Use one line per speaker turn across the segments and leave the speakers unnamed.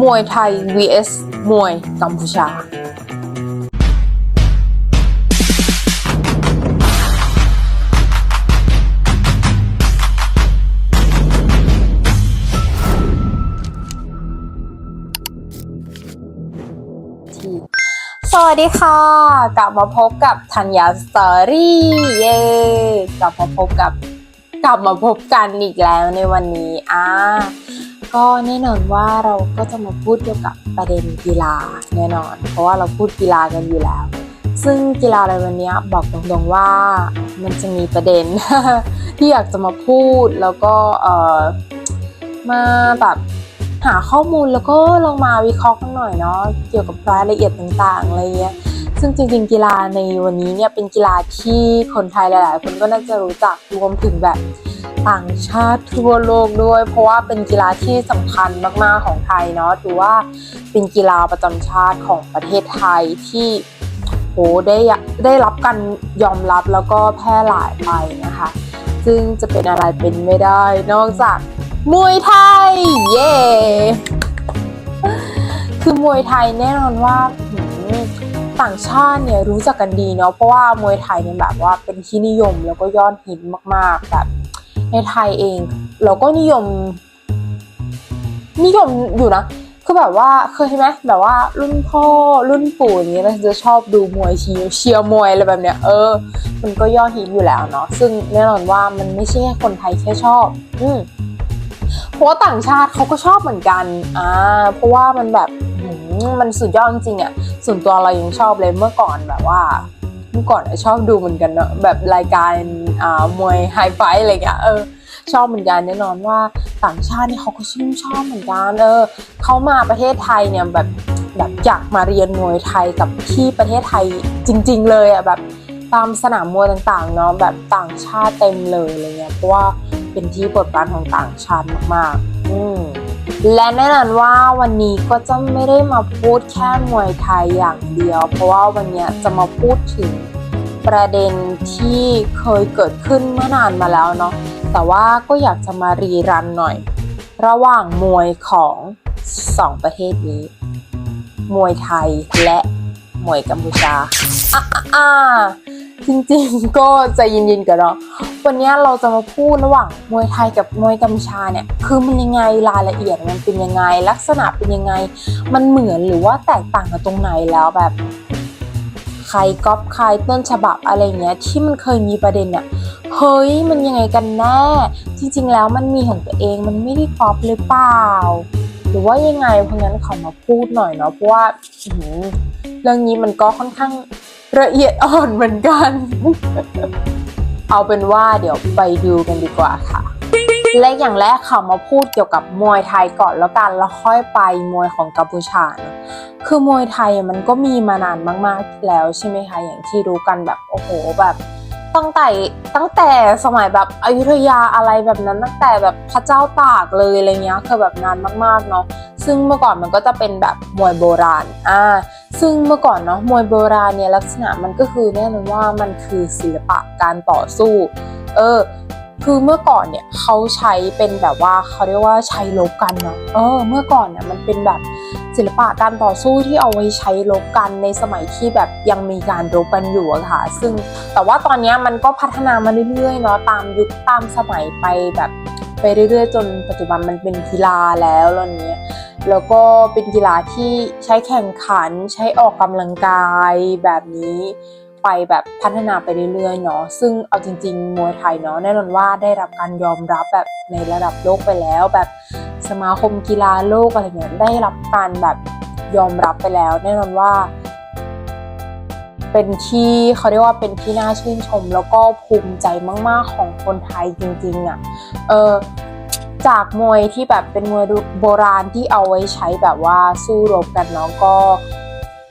มวยไทย vs มวยกัมพูชาที่สวัสดีค่ะ กลับมาพบกับธัญญาสตอรี่เย้กลับมาพบกับ กลับมาพบกันอีกแล้วในวันนี้อ่า ก็แน่นอนว่าเราก็จะมาพูดเกี่ยวกับประเด็นกีฬาแน่นอน เพราะว่าเราพูดกีฬากันอยู่แล้ว ซึ่งกีฬาในวันนี้บอกตรงๆว่ามันจะมีประเด็น ที่อยากจะมาพูดแล้วก็เออมาแบบหาข้อมูลแล้วก็ลองมาวิเคราะห์กันหน่อยเนาะเกี่ยวกับรายละเอียดต่างๆอะไรเงี้ยซึ่งจริงๆกีฬาในวันนี้เนี่ยเป็นกีฬาที่คนไทยหลาย ๆ คนก็น่าจะรู้จักรวมถึงแบบ ต่างชาติทั่วโลกด้วย เพราะว่าเป็นกีฬาที่สำคัญมากๆของไทยเนาะถือว่าเป็นกีฬาประจำชาติของประเทศไทยที่โหได้ได้รับการยอมรับแล้วก็แพร่หลายไปนะคะ ซึ่งจะเป็นอะไรเป็นไม่ได้ นอกจากมวยไทย เย้คือมวยไทยแน่นอนว่าต่างชาติเนี่ยรู้จักกันดีเนาะเพราะว่ามวยไทยเนี่ยแบบว่าเป็นที่นิยมแล้วก็ยอดฮิตมากๆแบบ ในไทยเอง เราก็นิยม นิยมอยู่นะคือแบบว่าเคยใช่ไหมแบบว่ารุ่นพ่อรุ่นปู่อย่างเงี้ยเราจะชอบดูมวยเชียร์เชียร์มวยอะไรแบบเนี้ยเออ มันก็ยอดฮิตอยู่แล้วเนาะซึ่งแน่นอนว่ามันไม่ใช่แค่คนไทยแค่ชอบ อืมเพราะว่าต่างชาติเขาก็ชอบเหมือนกันอ่าเพราะว่ามันแบบหืมมันสุดยอดจริงๆอะ่ะส่วนตัวเรายังชอบเลยเมื่อก่อนแบบว่า เมื่อก่อนอะชอบดูเหมือนกันเนาะแบบรายการอ่ามวยไฮไฟอะไรเงี้ยเออชอบเหมือนกันแน่นอนว่าต่างชาติเนี่ยเขาก็ชื่นชอบเหมือนกันเออเขามาประเทศไทยเนี่ยแบบแบบอยากมาเรียนมวยไทยกับที่ประเทศไทยจริง ๆ เลยอะแบบตามสนามมวยต่างๆเนาะแบบต่างชาติเต็มเลยอะไรเงี้ยเพราะว่าเป็นที่โปรดปรานของต่างชาติมากๆ อืม และแน่นอนว่าวันนี้ก็จะไม่ได้มาพูดแค่มวยไทยอย่างเดียว เพราะว่าวันนี้จะมาพูดถึงประเด็นที่เคยเกิดขึ้นเมื่อนานมาแล้วเนาะแต่ว่าก็อยากจะมารีรันหน่อย ระหว่างมวยของสองประเทศนี้ มวยไทยและมวยกัมพูชา อะอะจริงๆ ก็ใจเย็นๆกันเนาะวันนี้เราจะมาพูดระหว่างมวยไทยกับมวยกัมชาเนี่ย คือมันยังไงรายละเอียดมันเป็นยังไง ลักษณะเป็นยังไง มันเหมือนหรือว่าแตกต่างกันตรงไหนแล้วแบบ ใครก๊อปใครต้นฉบับอะไรเงี้ย ที่มันเคยมีประเด็นเนี่ยเฮ้ยมันยังไงกันแน่ จริงๆแล้วมันมีของตัวเองมันไม่ได้ก๊อปหรือเปล่า หรือว่ายังไงเพราะงั้นขอมาพูดหน่อยเนาะเพราะว่าเรื่องนี้มันก็ค่อนข้าง ละเอียดอ่อนเหมือนกัน เอาเป็นว่าเดี๋ยวไปดูกันดีกว่าค่ะ และอย่างแรกค่ะมาพูดเกี่ยวกับมวยไทยก่อนแล้วกันแล้วค่อยไปมวยของกัมพูชานะคือมวยไทยมันก็มีมานานมากๆแล้วใช่ไหมคะอย่างที่รู้กันแบบโอ้โหแบบตั้งแต่ตั้งแต่สมัยแบบอยุธยาอะไรแบบนั้นตั้งแต่แบบพระเจ้าตากเลยอะไรเงี้ยคือแบบนานมากๆเนาะซึ่งเมื่อก่อนมันก็จะเป็นแบบมวยโบราณอ่า ซึ่งเมื่อก่อนเนาะมวยโบราณเนี่ยลักษณะมันก็คือแน่นอนว่ามันคือศิลปะการต่อสู้ เออ คือเมื่อก่อนเนี่ยเขาใช้เป็นแบบว่าเขาเรียกว่าใช้ลบกันเนาะเออ เมื่อก่อนเนี่ยมันเป็นแบบศิลปะการต่อสู้ที่เอาไว้ใช้ลบกันในสมัยที่แบบยังมีการรบกันอยู่อะค่ะ ซึ่งแต่ว่าตอนนี้มันก็พัฒนามาเรื่อยๆเนาะตามยุคตามสมัยไปแบบไปเรื่อยๆ จนปัจจุบันมันเป็นกีฬาแล้วแล้วเนี้ย แล้วก็เป็นกีฬาที่ใช้แข่งขันใช้ออกกำลังกายแบบนี้ไปแบบพัฒนาไปเรื่อยๆเนาะซึ่งเอาจริงๆมวยไทยเนาะแน่นอนว่าได้รับการยอมรับแบบในระดับโลกไปแล้ว แบบสมาคมกีฬาโลกอะไรเงี้ยได้รับการแบบยอมรับไปแล้ว แน่นอนว่า เป็นที่เขาเรียกว่าเป็นที่น่าชื่นชม แล้วก็ภูมิใจมาก ๆของคนไทยจริงๆอะ่ะเออ จากมวยที่แบบเป็นมวยโบราณที่เอาไว้ใช้แบบว่าสู้รบกันเนาะก็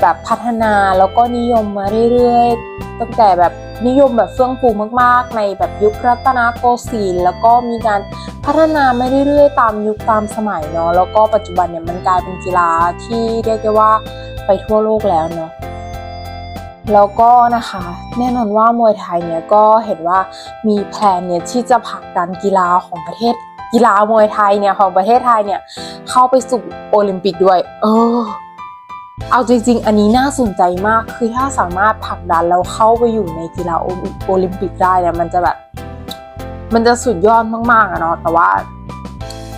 แบบพัฒนาแล้วก็นิยมมาเรื่อยๆ ตั้งแต่แบบนิยมแบบเฟื่องฟูมากๆ ในแบบยุครัตนโกสินทร์แล้วก็มีการพัฒนามาเรื่อยๆ ตามยุคตามสมัยเนาะแล้วก็ปัจจุบันเนี่ยมันกลายเป็นกีฬาที่เรียกได้ว่าไปทั่วโลกแล้วเนาะแล้วก็นะคะแน่นอนว่ามวยไทยเนี่ยก็เห็นว่ามีแผนเนี่ยที่จะผลักดันกีฬาของประเทศ กีฬามวยไทยเนี่ยของประเทศไทยเนี่ยเข้าไปสู่โอลิมปิกด้วย เออ เอาจริง ๆ อันนี้น่าสนใจมากคือถ้าสามารถผลักดันแล้วเข้าไปอยู่ในกีฬาโอลิมปิกได้เนี่ยมันจะแบบ มันจะสุดยอดมากๆอะเนาะแต่ว่า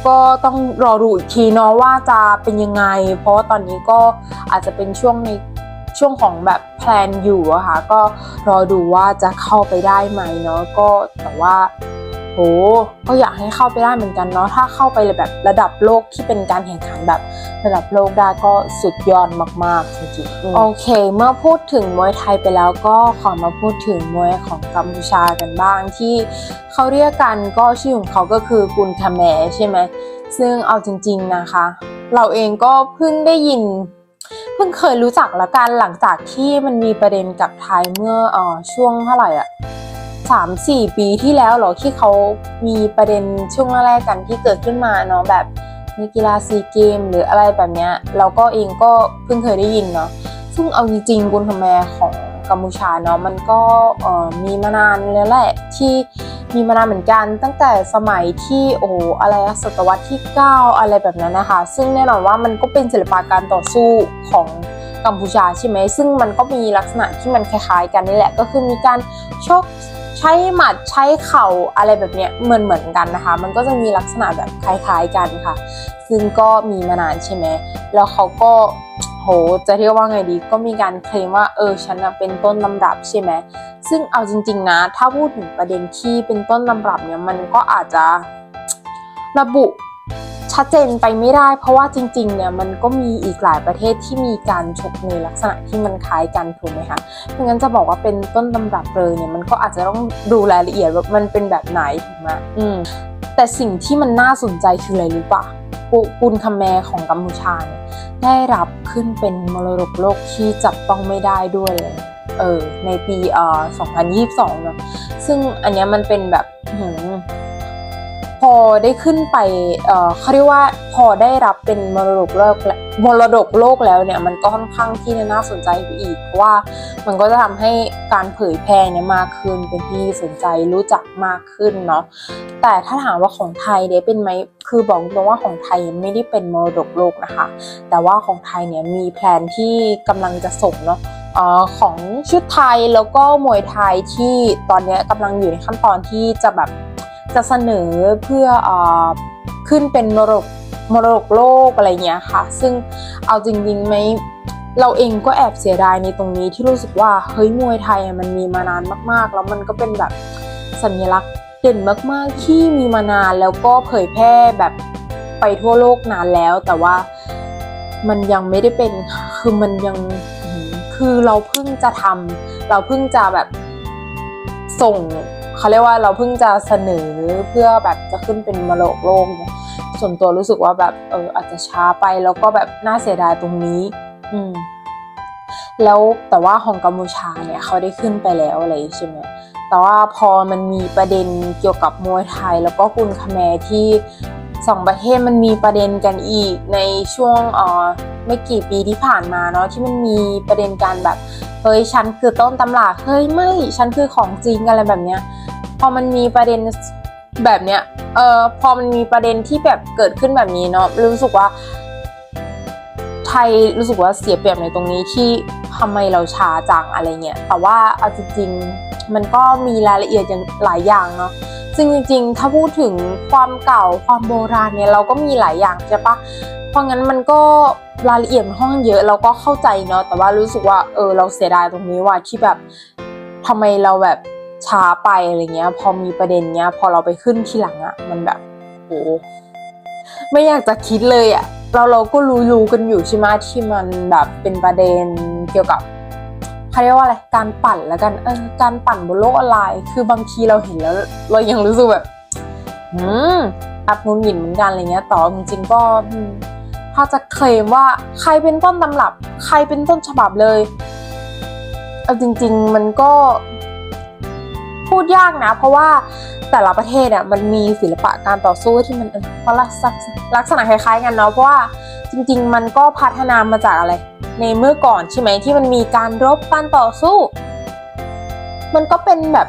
ก็ต้องรอดูอีกทีเนาะว่าจะเป็นยังไง เพราะว่าตอนนี้ก็อาจจะเป็นช่วงในช่วงของแบบแพลนอยู่อะค่ะก็รอดูว่าจะเข้าไปได้ไหมเนาะก็แต่ว่า โหก็อยากให้เข้าไปได้เหมือนกันเนาะถ้าเข้าไปเลยแบบระดับโลกที่เป็นการแข่งขันแบบระดับโลกได้ก็สุดยอดมากๆจริงๆโอเค เมื่อพูดถึงมวยไทยไปแล้วก็ขอมาพูดถึงมวยของกัมพูชากันบ้างที่เขาเรียกกันก็ชื่อของเขาก็คือกุนคาแมใช่ไหมซึ่งเอาจริง ๆนะคะ เราเองก็เพิ่งได้ยินเพิ่งเคยรู้จักละกันหลังจากที่มันมีประเด็นกับไทยเมื่อเออช่วงเท่าไหร่อะ สามสี่ปีที่แล้วหรอที่เขามีประเด็นช่วงแรกๆกันที่เกิดขึ้นมาเนาะแบบในกีฬาซีเกมหรืออะไรแบบเนี้ยเราก็เองก็เพิ่งเคยได้ยินเนาะซึ่งเอาจริงๆกุนคาแมของกัมพูชาเนาะมันก็มีมานานแล้วแหละที่มีมานานเหมือนกัน ตั้งแต่สมัยที่โอ้อะไรศตวรรษที่ 9 อะไรแบบนั้นนะคะ ซึ่งแน่นอนว่ามันก็เป็นศิลปะการต่อสู้ของกัมพูชาใช่ไหมซึ่งมันก็มีลักษณะที่มันคล้ายๆ กันนี่แหละก็คือมีการชก ใช้หมัดใช้เข่าอะไรแบบเนี้ยเหมือนเหมือนกันนะคะ มันก็จะมีลักษณะแบบคล้ายๆกันค่ะ ซึ่งก็มีมานานใช่ไหมแล้วเขาก็โหจะเรียกว่าไงดีก็มีการเคลมว่าเออฉันนะเป็นต้นตำรับใช่ไหมซึ่งเอาจริง ๆ นะ ถ้าพูดถึงประเด็นที่เป็นต้นตำรับเนี่ยมันก็อาจจะระบุ ชัดเจนไปไม่ได้ เพราะว่าจริงๆเนี่ยมันก็มีอีกหลายประเทศที่มีการชกในลักษณะที่มันคล้ายกันถูกไหมคะเพราะงั้นจะบอกว่าเป็นต้นตำรับเลยเนี่ยมันก็อาจจะต้องดูรายละเอียดว่ามันเป็นแบบไหนถูกไหมอืมแต่สิ่งที่มันน่าสนใจคืออะไรรู้ปะปุนคาแมของกัมพูชานี่ได้รับขึ้นเป็นมรดกโลกที่จับต้องไม่ได้ด้วยเลยเออในปีเอ่อ2022เนาะซึ่งอันเนี้ยมันเป็นแบบหืม พอได้ขึ้นไปเอ่อเขาเรียกว่าพอได้รับเป็นมรดกโลกแล้วมรดกโลกแล้วเนี่ยมันก็ค่อนข้างที่จะน่าสนใจอีกเพราะว่ามันก็จะทำให้การเผยแพร่เนี่ยมากขึ้นเป็นที่สนใจรู้จักมากขึ้นเนาะแต่ถ้าถามว่าของไทยเนี่ยเป็นไหมคือบอกตรงว่าของไทยไม่ได้เป็นมรดกโลกนะคะ แต่ว่าของไทยเนี่ยมีแพลนที่กำลังจะส่งเนาะเอ่อของชุดไทยแล้วก็มวยไทยที่ตอนนี้กำลังอยู่ในขั้นตอนที่จะแบบ จะเสนอเพื่ออขึ้นเป็นมรดกมรดกโลกอะไรเงี้ยค่ะ ซึ่งเอาจริงๆไหมเราเองก็แอบเสียดายในตรงนี้ที่รู้สึกว่าเฮ้ยมวยไทยมันมีมานานมากๆ แล้วมันก็เป็นแบบสัญลักษณ์เด่นมากๆที่มีมานานแล้วก็เผยแพร่แบบไปทั่วโลกนานแล้ว แต่ว่ามันยังไม่ได้เป็นคือมันยังคือเราเพิ่งจะทำเราเพิ่งจะแบบส่ง เขาเรียกว่าเราเพิ่งจะเสนอเพื่อแบบจะขึ้นเป็นมรดกโลกเนี่ยส่วนตัวรู้สึกว่าแบบเอออาจจะช้าไปแล้วก็แบบน่าเสียดายตรงนี้ อืมแล้วแต่ว่าของกัมพูชาเนี่ยเขาได้ขึ้นไปแล้วอะไรใช่ไหมแต่ว่าพอมันมีประเด็นเกี่ยวกับมวยไทย แล้วก็กุนคาแมที่สองประเทศมันมีประเด็นกันอีกในช่วงเอ่อไม่กี่ปีที่ผ่านมาเนาะที่มันมีประเด็นการแบบ เฮ้ยฉันคือต้นตำราเฮ้ยไม่ฉันคือของจริงอะไรแบบเนี้ยพอมันมีประเด็นแบบเนี้ยเออพอมันมีประเด็นที่แบบเกิดขึ้นแบบนี้เนาะรู้สึกว่า ไทยรู้สึกว่าเสียเปรียบในตรงนี้ที่ทำไมเราช้าจังอะไรเงี้ยแต่ว่าเอาจริงๆมันก็มีรายละเอียดอย่างหลายอย่างเนาะซึ่งจริงๆ ถ้าพูดถึงความเก่าความโบราณเนี่ยเราก็มีหลายอย่างใช่ปะ เพราะงั้นมันก็รายละเอียดมันค่อนข้างเยอะเราก็เข้าใจเนาะแต่ว่ารู้สึกว่าเออเราเสียดายตรงนี้ว่าที่แบบทำไมเราแบบช้าไปอะไรเงี้ย พอมีประเด็นเนี้ย พอเราไปขึ้นทีหลังอะมันแบบโหไม่อยากจะคิดเลยอะเราเราก็รู้รู้กันอยู่ใช่ไหมที่มันแบบเป็นประเด็นเกี่ยวกับเขาเรียกว่าอะไรการปั่นแล้วกันเออการปั่นบนโลกออนไลน์คือบางทีเราเห็นแล้ว เรายังรู้สึกแบบอืมอับงุนหงินเหมือนกันอะไรเงี้ยต่ว่าจริงๆก็ ถ้าจะเคลมว่าใครเป็นต้นตำรับ ใครเป็นต้นฉบับเลยเอาจริง ๆ มันก็พูดยากนะ เพราะว่าแต่ละประเทศอะมันมีศิลปะการต่อสู้ที่มันเออก็ลักลักษณะคล้าย ๆ กันเนาะเพราะว่าจริง ๆ มันก็พัฒนามาจากอะไร ในเมื่อก่อนใช่ไหมที่มันมีการรบการต่อสู้ มันก็เป็นแบบ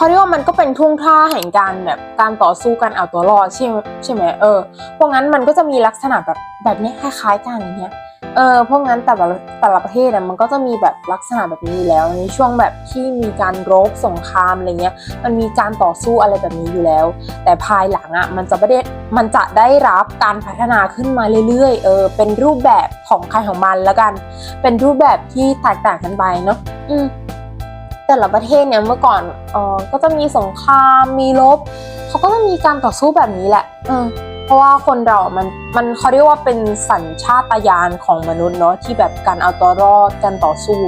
เขาเรียกว่ามันก็เป็นท่วงท่าแห่งการแบบการต่อสู้การเอาตัวรอดใช่ใช่ไหมเออเพราะงั้นมันก็จะมีลักษณะแบบแบบนี้คล้ายๆกันอย่างเงี้ยเออเพราะงั้นแต่ละแต่ละประเทศเนี่ยมันก็จะมีแบบลักษณะแบบนี้อยู่แล้วในช่วงแบบที่มีการรบสงครามอะไรเงี้ยมันมีการต่อสู้อะไรแบบนี้อยู่แล้ว แต่ภายหลังอะมันจะไม่ได้มันจะได้รับการพัฒนาขึ้นมาเรื่อยๆเออเป็นรูปแบบของใครของมันแล้วกัน เป็นรูปแบบที่แตกต่างกันไปเนาะอืม แต่ละประเทศเนี่ยเมื่อก่อนเออก็จะมีสงครามมีรบเขาก็จะมีการต่อสู้แบบนี้แหละเออเพราะว่าคนเราอะมันมันเขาเรียกว่าเป็นสัญชาตญาณของมนุษย์เนาะที่แบบการเอาตัวรอดการต่อสู้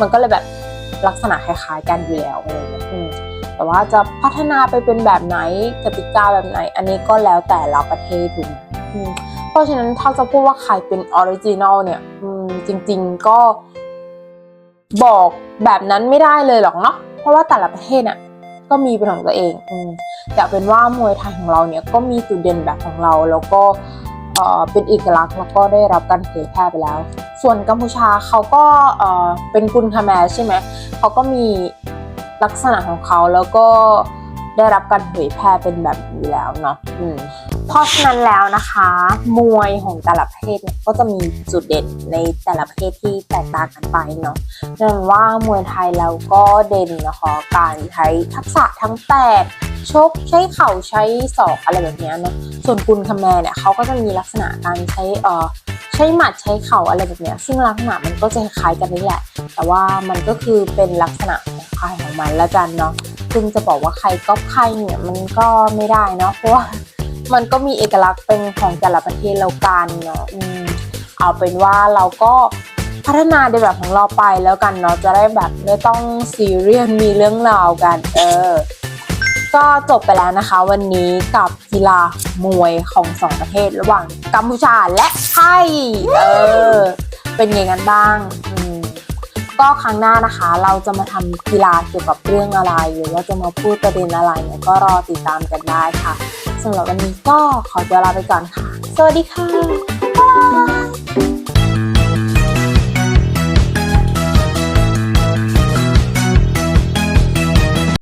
มันก็เลยแบบลักษณะคล้ายๆกันอยู่แล้วอะไรอย่างเงี้ยอืมแต่ว่าจะพัฒนาไปเป็นแบบไหนกติกาแบบไหน อันนี้ก็แล้วแต่ละประเทศถูกไหมอืมเพราะฉะนั้นถ้าจะพูดว่าใครเป็นออริจินอลเนี่ยอืมจริง ๆ ก็ บอกแบบนั้นไม่ได้เลยหรอกเนาะเพราะว่าแต่ละประเทศน่ะก็มีเป็นของตัวเองอืมแต่เป็นว่ามวยไทยของเราเนี่ยก็มีจุดเด่นแบบของเราแล้วก็เออเป็นเอกลักษณ์แล้วก็ได้รับการเผยแพร่ไปแล้ว ส่วนกัมพูชาเขาก็เออเป็นกุนคาแมใช่ไหมเขาก็มีลักษณะของเขาแล้วก็ได้รับการเผยแพร่เป็นแบบนี้แล้วเนาะอืม เพราะฉะนั้นแล้วนะคะ มวยของแต่ละประเทศเนี่ยก็จะมีจุดเด่นในแต่ละประเทศที่แตกต่างกันไปเนาะเนื่องว่ามวยไทยเราก็เด่นนะคะการใช้ทักษะทั้งแตกชกใช้เข่าใช้ศอกอะไรแบบนี้เนาะส่วนกุนคาแมร์เนี่ยเขาก็จะมีลักษณะการใช้เอ่อใช้หมัดใช้เข่าอะไรแบบนี้ซึ่งลักษณะมันก็จะคล้ายกันนี่แหละ แต่ว่ามันก็คือเป็นลักษณะของใครของมันละกันเนาะซึ่งจะบอกว่าใครก๊อปใครเนี่ยมันก็ไม่ได้เนาะเพราะว่า มันก็มีเอกลักษณ์เป็นของแต่ละประเทศเรากันเนาะอืมเอาเป็นว่าเราก็พัฒนาในแบบของเราไปแล้วกันเนาะจะได้แบบไม่ต้องซีเรียสมีเรื่องราวกัน เออ ก็จบไปแล้วนะคะ วันนี้กับกีฬามวยของสองประเทศระหว่างกัมพูชาและไทยเออ เป็นยังไงกันบ้างอืมก็ครั้งหน้านะคะ เราจะมาทำกีฬาเกี่ยวกับเรื่องอะไรหรือว่าจะมาพูดประเด็นอะไรเนี่ยก็รอติดตามกันได้ค่ะ สำหรับวันนี้ก็ขอตัวลาไปก่อนค่ะ สวัสดีค่ะ